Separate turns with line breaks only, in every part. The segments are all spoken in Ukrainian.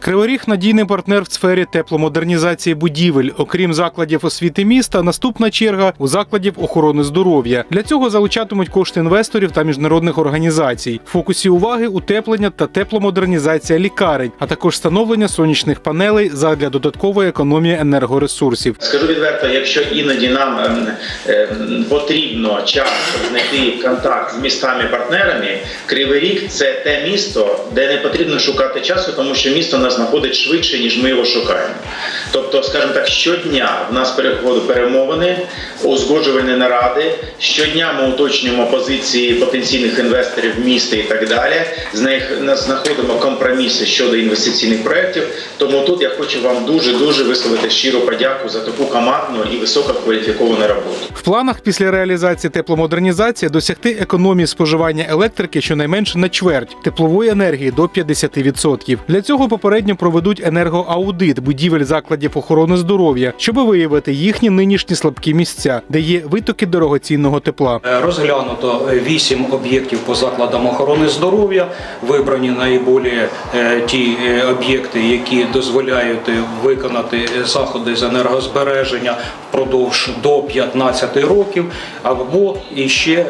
Криворіг надійний партнер в сфері тепломодернізації будівель. Окрім закладів освіти міста, наступна черга у закладів охорони здоров'я. Для цього залучатимуть кошти інвесторів та міжнародних організацій. В фокусі уваги утеплення та тепломодернізація лікарень, а також встановлення сонячних панелей задля додаткової економії енергоресурсів.
Скажу відверто, якщо іноді нам ем, ем, потрібно час, знайти контакт з містами-партнерами, Кривий Ріг це те місто, де не потрібно шукати часу, тому що місто нас знаходить швидше, ніж ми його шукаємо. Тобто, скажімо так, щодня в нас переходу перемовини, узгоджувані наради. Щодня ми уточнюємо позиції потенційних інвесторів міста і так далі. З них знаходимо компроміси щодо інвестиційних проєктів. Тому тут я хочу вам дуже дуже висловити щиру подяку за таку командну і висококваліфіковану роботу.
В планах після реалізації тепломодернізації досягти економії споживання електрики щонайменше на чверть, теплової енергії до 50%. Для цього попередньо проведуть енергоаудит будівель закладів охорони здоров'я, щоб виявити їхні нинішні слабкі місця, де є витоки дорогоцінного тепла.
Е, Розглянуто е, вісім об'єктів по закладам охорони здоров'я. Вибрані найболі е, ті е, об'єкти, які дозволяють виконати заходи з енергозбереження впродовж до 15 років, або іще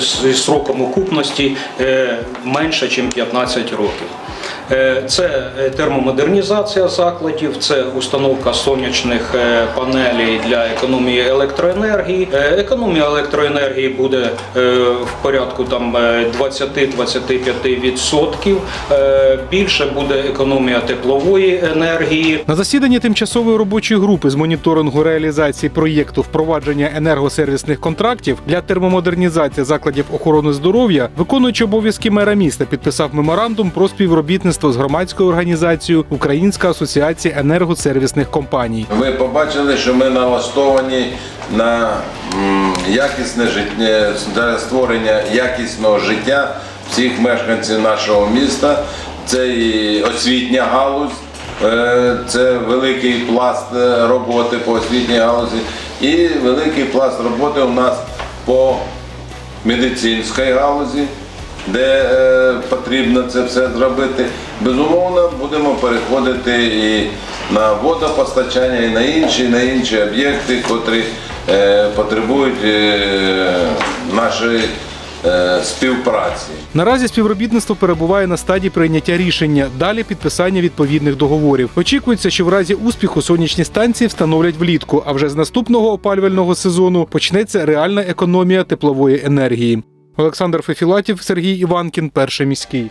з сроком окупності менше, ніж 15 років. Е, Це е, термомодернізація закладів, це установка сонячних е, панелей для економії електроенергії. Економія електроенергії буде в порядку там е, 20-25%. Е, Більше буде економія теплової енергії.
На засіданні тимчасової робочої групи з моніторингу реалізації проєкту впровадження енергосервісних контрактів для термомодернізації закладів охорони здоров'я, виконуючи обов'язки мера міста, підписав меморандум про співробітництво з громадською організацією Українська асоціація енергосервісних компаній.
Ви побачили, що ми налаштовані на якісне життя для створення якісного життя всіх мешканців нашого міста. Це і освітня галузь, е, це великий пласт е, роботи по освітній галузі, і великий пласт роботи у нас по медицинській галузі, де е, потрібно це все зробити. Безумовно, будемо переходити і на водопостачання, і на інші, на інші об'єкти, котрі е, потребують е, нашої е, співпраці.
Наразі співробітництво перебуває на стадії прийняття рішення. Далі підписання відповідних договорів. Очікується, що в разі успіху сонячні станції встановлять влітку, а вже з наступного опалювального сезону почнеться реальна економія теплової енергії. Олександр Фефілатів, Сергій Іванкін, перший міський.